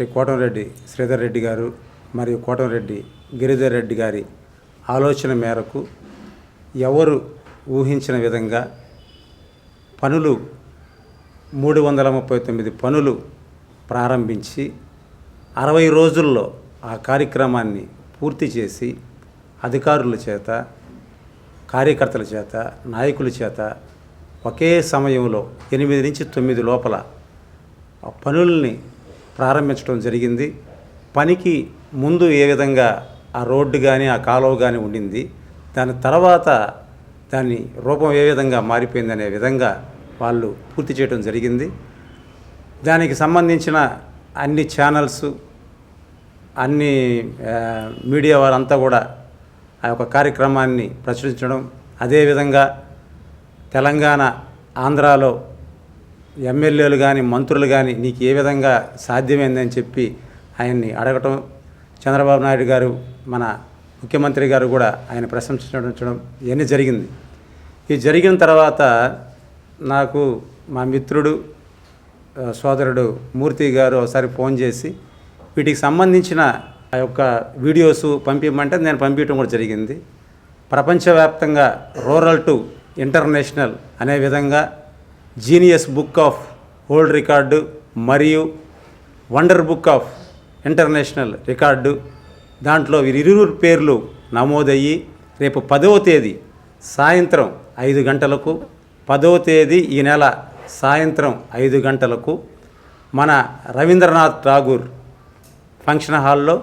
శ్రీ కోటంరెడ్డి శ్రీధర్ రెడ్డి గారు మరియు కోటంరెడ్డి గిరిధర్ రెడ్డి గారి ఆలోచన మేరకు ఎవరు ఊహించిన విధంగా పనులు మూడు వందల ముప్పై తొమ్మిది పనులు ప్రారంభించి అరవై రోజుల్లో ఆ కార్యక్రమాన్ని పూర్తి చేసి అధికారుల చేత కార్యకర్తల చేత నాయకుల చేత ఒకే సమయంలో ఎనిమిది నుంచి తొమ్మిది లోపల ఆ పనుల్ని ప్రారంభించడం జరిగింది. పనికి ముందు ఏ విధంగా ఆ రోడ్డు కానీ ఆ కాలువ కానీ ఉండింది దాని తర్వాత దాని రూపం ఏ విధంగా మారిపోయిందనే విధంగా వాళ్ళు పూర్తి చేయడం జరిగింది. దానికి సంబంధించిన అన్ని ఛానల్స్ అన్ని మీడియా వారంతా కూడా ఆ యొక్క కార్యక్రమాన్ని ప్రచురించడం అదేవిధంగా తెలంగాణ ఆంధ్రాలో ఎమ్మెల్యేలు కానీ మంత్రులు కానీ నీకు ఏ విధంగా సాధ్యమైందని చెప్పి ఆయన్ని అడగటం చంద్రబాబు నాయుడు గారు మన ముఖ్యమంత్రి గారు కూడా ఆయన ప్రశంసించడం ఇవన్నీ జరిగింది. ఇది జరిగిన తర్వాత నాకు మా మిత్రుడు సోదరుడు మూర్తి గారు ఒకసారి ఫోన్ చేసి వీటికి సంబంధించిన ఆ యొక్క వీడియోస్ పంపించమంటే నేను పంపించడం కూడా జరిగింది. ప్రపంచవ్యాప్తంగా రూరల్ టు ఇంటర్నేషనల్ అనే విధంగా genius book of world record మరియు wonder book of international record. దాంట్లో వీరిరువురు పేర్లు నమోదయ్యి రేపు పదవ తేదీ సాయంత్రం ఐదు గంటలకు పదవ తేదీ ఈ నెల సాయంత్రం ఐదు గంటలకు మన రవీంద్రనాథ్ ఠాగూర్ ఫంక్షన్ హాల్లో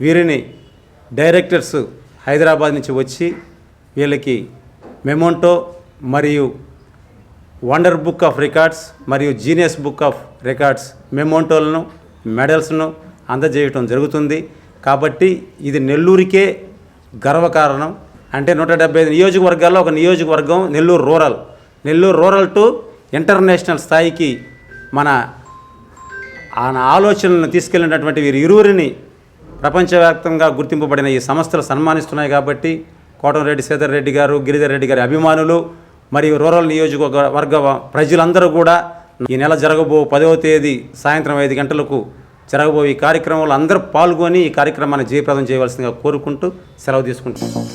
వీరిని డైరెక్టర్స్ హైదరాబాద్ నుంచి వచ్చి వీళ్ళకి మెమోంటో మరియు వండర్ బుక్ ఆఫ్ రికార్డ్స్ మరియు జీనియస్ బుక్ ఆఫ్ రికార్డ్స్ మెమోంటోలను మెడల్స్ను అందజేయటం జరుగుతుంది. కాబట్టి ఇది నెల్లూరికే గర్వకారణం అంటే నూట డెబ్బై ఐదు నియోజకవర్గాల్లో ఒక నియోజకవర్గం Nellore rural. Nellore rural to international స్థాయికి మన ఆయన ఆలోచనలను తీసుకెళ్ళినటువంటి వీరి ఇరువురిని ప్రపంచవ్యాప్తంగా గుర్తింపబడిన ఈ సంస్థలు సన్మానిస్తున్నాయి కాబట్టి కోటంరెడ్డి శ్రీధర్ రెడ్డి గారు గిరిధర్ రెడ్డి గారి అభిమానులు మరియు రూరల్ నియోజకవర్గ ప్రజలందరూ కూడా ఈ నెల జరగబో పదవ తేదీ సాయంత్రం ఐదు గంటలకు జరగబోయే ఈ కార్యక్రమంలో అందరూ పాల్గొని ఈ కార్యక్రమాన్ని జయప్రదం చేయవలసిందిగా కోరుకుంటూ సెలవు తీసుకుంటున్నాం.